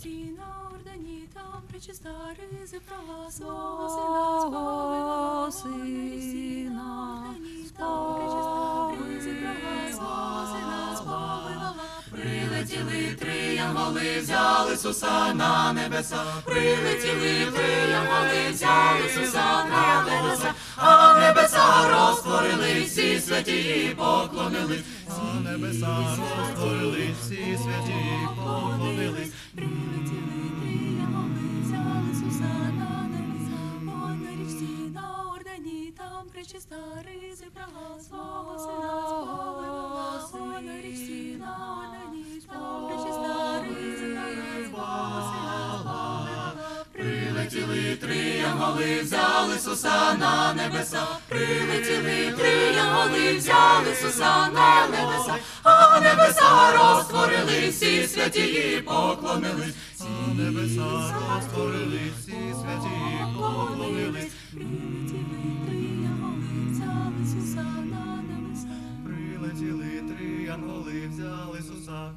всі на ордані, там причиста ризи права свого сина там причиста ризи права свого сина. Прилетіли три янголи, взяли Ісуса на небеса, прилетіли три янголи, взяли Ісуса на небеса, а небеса розтворили, всі святі поклонились. А небеса розтворили, всі святі причиста ризи права свого сина сповила. Он на річці на ордані, там причиста ризи права свого сина сповила. Прилетіли три янголи, взяли Ісуса на небеса, прилетіли три янголи, взяли Ісуса на небеса, а небеса розтворили, всі святі поклонились. А небеса розтворили, всі святі поклонились. Прилетіли три анголи взяли Ісуса